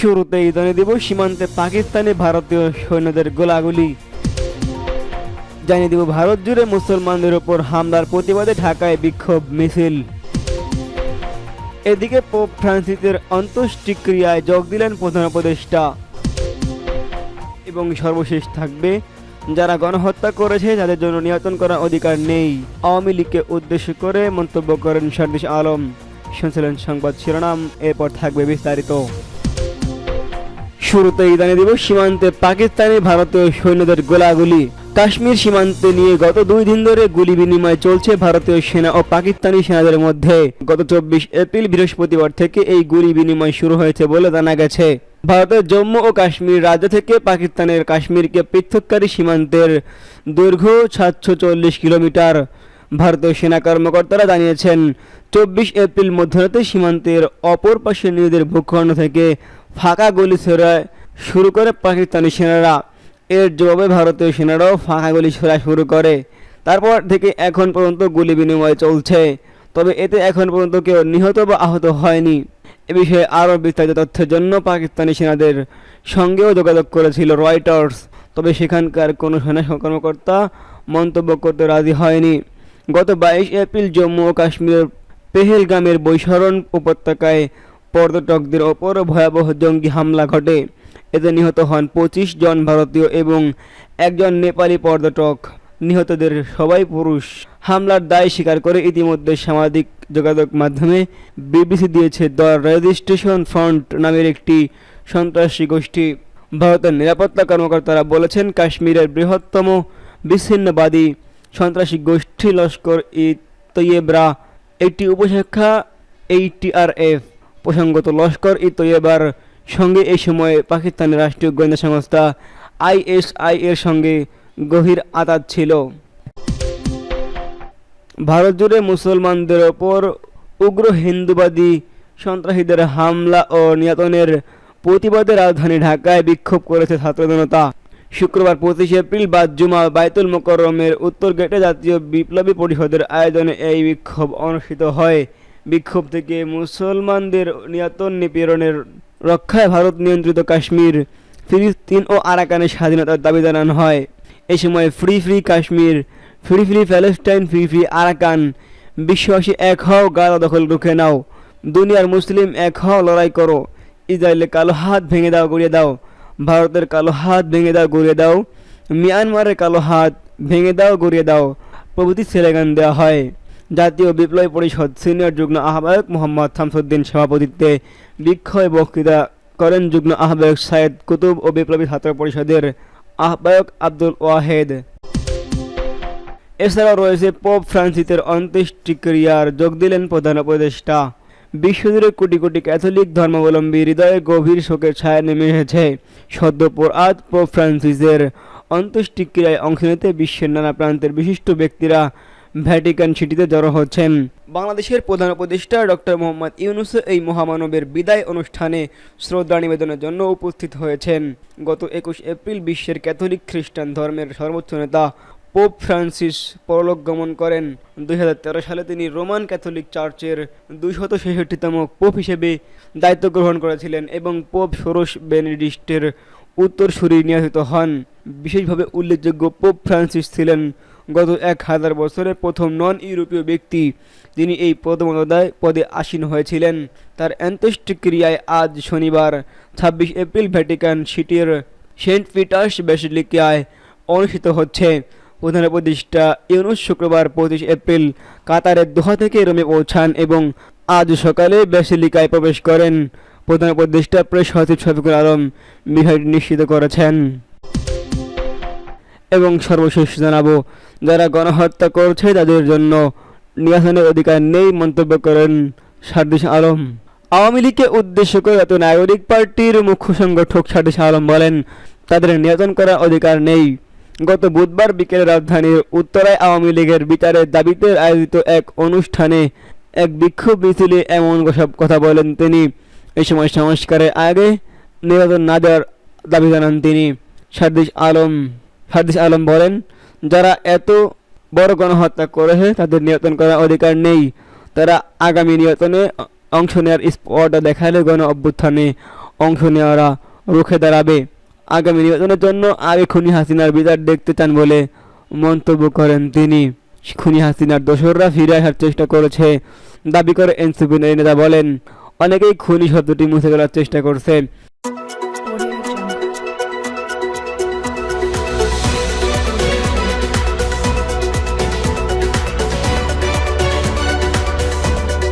শুরুতেই জানিয়ে দেব সীমান্তে পাকিস্তানি ভারতীয় সৈন্যদের গোলাগুলি। জানিয়ে দেব, ভারত জুড়ে মুসলমানদের ওপর হামলার প্রতিবাদে ঢাকায় বিক্ষোভ মিছিল। এদিকে পোপ ফ্রান্সিসের অন্ত্যেষ্টিক্রিয়ায় যোগ দিলেন প্রধান উপদেষ্টা। এবং সর্বশেষ থাকবে, যারা গণহত্যা করেছে তাদের জন্য নিয়ন্ত্রণ করার অধিকার নেই। আওয়ামী লীগকে উদ্দেশ্য করে মন্তব্য করেন সার্দিস আলম শুনছিলেন সংবাদ শিরোনাম, এরপর থাকবে বিস্তারিত। শুরুতেই জানিয়ে দিব সীমান্তে পাকিস্তানি ভারতীয় সৈন্যদের গোলাগুলি। কাশ্মীর সীমান্তে নিয়ে গত দুই দিন ধরে গুলি বিনিময় চলছে ভারতীয় সেনা ও পাকিস্তানি সেনাদের মধ্যে। গত চব্বিশ এপ্রিল বৃহস্পতিবার থেকে এই গুলি বিনিময় শুরু হয়েছে বলে জানা গেছে। ভারতের জম্মু ও কাশ্মীর রাজ্য থেকে পাকিস্তানের কাশ্মীরকে পৃথককারী সীমান্তের দৈর্ঘ্য সাতশো চল্লিশ কিলোমিটার। ভারতীয় সেনা কর্মকর্তারা জানিয়েছেন, চব্বিশ এপ্রিল মধ্যরাতে সীমান্তের অপর পাশে নিজেদের ভূখণ্ড থেকে ফাঁকা গুলি ছোড়ায় শুরু করে পাকিস্তানি সেনারা। এর জবাবে ভারতীয় সেনারাও ফাঁকা গুলি ছোড়া শুরু করে। তারপর থেকে এখন পর্যন্ত গুলি বিনিময় চলছে। তবে এতে এখন পর্যন্ত কেউ নিহত বা আহত হয়নি। এ বিষয়ে আরও বিস্তারিত তথ্যের জন্য পাকিস্তানি সেনাদের সঙ্গেও যোগাযোগ করেছিল রয়টার্স। তবে সেখানকার কোনো সেনা কর্মকর্তা মন্তব্য করতে রাজি হয়নি। গত বাইশ এপ্রিল জম্মু ও কাশ্মীরের পেহেলগামের বৈশরণ উপত্যকায় পর্যটকদের ওপর ভয়াবহ জঙ্গি হামলা ঘটে। এতে নিহত হন পঁচিশ জন ভারতীয় এবং একজন নেপালি পর্যটক। নিহতদের সবাই পুরুষ। হামলার দায় স্বীকার করে ইতিমধ্যে সামাজিক যোগাযোগ মাধ্যমে বিবিসি দিয়েছে দ্য রেজিস্ট্রেশন ফ্রন্ট নামের একটি সন্ত্রাসী গোষ্ঠী। ভারতের নিরাপত্তা কর্মকর্তারা বলেছেন, কাশ্মীরের বৃহত্তম বিচ্ছিন্নবাদী সন্ত্রাসী গোষ্ঠী লস্কর ই তৈয়েবরা একটি উপশাখা এইটিআরএফ প্রসঙ্গত লস্কর ই তৈয়বার সঙ্গে এই সময়ে পাকিস্তানের রাষ্ট্রীয় গোয়েন্দা সংস্থা আইএসআই এর সঙ্গে গভীর আতাত ছিল। ভারত জুড়ে মুসলমানদের ওপর উগ্র হিন্দুবাদী সন্ত্রাসীদের হামলা ও নিয়ন্ত্রণের প্রতিবাদে রাজধানী ঢাকায় বিক্ষোভ করেছে ছাত্র জনতা। শুক্রবার পঁচিশে এপ্রিল বাদ জুমা বাইতুল মোকরমের উত্তর গেটে জাতীয় বিপ্লবী পরিষদের আয়োজনে এই বিক্ষোভ অনুষ্ঠিত হয়। বিক্ষোভ থেকে মুসলমানদের নিয়ন্ত্রণ নিপীড়নের রক্ষায় ভারত নিয়ন্ত্রিত কাশ্মীর, ফিলিস্তিন ও আরাকানের স্বাধীনতার দাবি জানানো হয়। এই সময় free free Kashmir, free free Palestine free free Arakan বিশ্ববাসী এক হও গালা দখল রুখে নাও, দুনিয়ার মুসলিম এক হও লড়াই করো, ইসরায়েলের কালো হাত ভেঙে দাও, গড়িয়ে দাও, ভারতের কালো হাত ভেঙে দাও, গড়িয়ে দাও, মিয়ানমারের কালো হাত ভেঙে দাও, গড়িয়ে দাও, প্রভৃতি স্লোগান দেওয়া হয়। জাতীয় বিপ্লবী পরিষদ সিনিয়র যুগ্ম আহ্বায়ক মোহাম্মদ শামসুদ্দিন সভাপতিত্বে বিক্ষয় বক্তৃতা করেন যুগ্ম আহ্বায়ক সায়েদ কুতুব ও বিপ্লবী ছাত্র পরিষদের আহ্বায়ক আব্দুল ওয়াহেদ। এছাড়াও রয়েছে পোপ ফ্রান্সিসের অন্ত্যেষ্টিক্রিয়ার যোগ দিলেন প্রধান উপদেষ্টা। বিশ্বজুড়ে কোটি কোটি ক্যাথলিক ধর্মাবলম্বী হৃদয়ে গভীর শোকের ছায়া নেমে এসেছে। সদ্যপর আজ পোপ ফ্রান্সিসের অন্ত্যেষ্টিক্রিয়ায় অংশ নিতে বিশ্বের নানা প্রান্তের বিশিষ্ট ব্যক্তিরা ভ্যাটিকান সিটিতে জড়ো হচ্ছেন। বাংলাদেশের প্রধান উপদেষ্টা ডক্টর মোহাম্মদ ইউনুস এই মহামানবের বিদায় অনুষ্ঠানে শ্রদ্ধা নিবেদনের জন্য উপস্থিত হয়েছেন। গত একুশ এপ্রিল বিশ্বের ক্যাথলিক খ্রিস্টান ধর্মের সর্বোচ্চ নেতা পোপ ফ্রান্সিস পরলোক গমন করেন। দুই হাজার তেরো সালে তিনি রোমান ক্যাথলিক চার্চের দুইশত ছেষট্টিতম পোপ হিসেবে দায়িত্ব গ্রহণ করেছিলেন এবং পোপ ষোড়শ বেনেডিস্টের উত্তরসূরি নিয়োজিত হন। বিশেষভাবে উল্লেখযোগ্য পোপ ফ্রান্সিস ছিলেন গত এক হাজার বছরের প্রথম নন ইউরোপীয় ব্যক্তি যিনি এই পদমর্যাদায় পদে আসীন হয়েছিলেন। তার অন্ত্যেষ্টিক্রিয়ায় আজ শনিবার, ছাব্বিশ এপ্রিল ভ্যাটিকান সিটির সেন্ট পিটার্স ব্যাসিলিকায় অনুষ্ঠিত হচ্ছে। প্রধান উপদেষ্টা ইউনুস শুক্রবার পঁচিশ এপ্রিল কাতারের দোহা থেকে রোমে পৌঁছান এবং আজ সকালে ব্যাসিলিকায় প্রবেশ করেন। প্রধান উপদেষ্টা প্রেস সচিব শফিকুল আলম বিষয়টি নিশ্চিত করেছেন। এবং সর্বশেষ জানাব যারা গণহত্যা করছে তাদের জন্য নির্বাচনের অধিকার নেই মন্তব্য করেন সার্দিস আলম। আওয়ামী লীগকে উদ্দেশ্য করে এত নাগরিক পার্টির মুখ্য সংগঠক সার্দিস আলম বলেন, তাদের নির্যাতন করার অধিকার নেই। গত বুধবার বিকেলে রাজধানীর উত্তরায় আওয়ামী লীগের বিচারের দাবিতে আয়োজিত এক অনুষ্ঠানে এক বিক্ষোভ মিছিলে এমন সব কথা বলেন তিনি। এই সময় সংস্কারের আগে নির্বাচন না দেওয়ার দাবি জানান তিনি। সার্দিস আলম হাদিস আলম বলেন যারা এত বড় গণহত্যা করেছে, তাদের নিয়ন্ত্রণ করার অধিকার নেই। তারা আগামী নিয়ন্ত্রণে অংশ নেওয়ার স্পট দেখালে গণ অভ্যুত্থানে অংশ নেওয়ারা রুখে দাঁড়াবে। আগামী নির্বাচনের জন্য আগে খুনি হাসিনার বিচার দেখতে চান বলে মন্তব্য করেন তিনি। খুনি হাসিনার দোসররা ফিরে আসার চেষ্টা করেছে। দাবি করে এনসিপি নেতা বলেন, অনেকেই খুনি শব্দটি মুছে ফেলার চেষ্টা করছে।